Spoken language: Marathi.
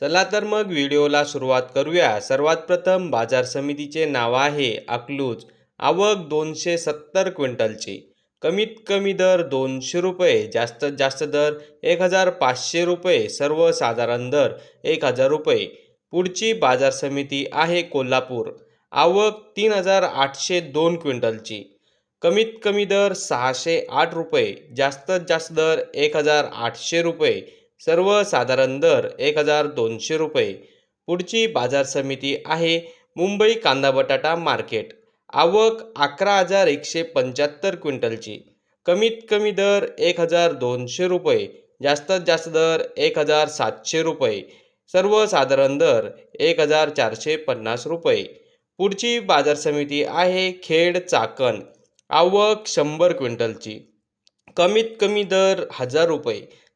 चला तर मग व्हिडिओला सुरुवात करूया. सर्वात प्रथम बाजार समितीचे नाव आहे अकलूज. आवक दोनशे सत्तर क्विंटलची. कमीत कमी दर दोनशे रुपये जास्तीत जास्त दर एक हजार पाचशे रुपये सर्वसाधारण दर एक हजार रुपये. पुढची बाजार समिती आहे कोल्हापूर. आवक तीन हजार आठशे दोन क्विंटलची. कमीत कमी दर सहाशे आठ रुपये जास्तीत जास्त दर एक हजार आठशे रुपये. सर्वसाधारण दर एक हजार दोनशे रुपये. पुढची बाजार समिती आहे मुंबई कांदा बटाटा मार्केट. आवक अकरा हजार एकशे पंच्याहत्तर क्विंटलची. कमीत कमी दर एक हजार दोनशे रुपये. जास्तीत जास्त दर एक हजार सातशे रुपये. सर्वसाधारण दर एक हजार चारशे पन्नास रुपये. पुढची बाजार समिती आहे खेड चाकण. आवक शंभर क्विंटलची. कमीत कमी दर हजार रुपये.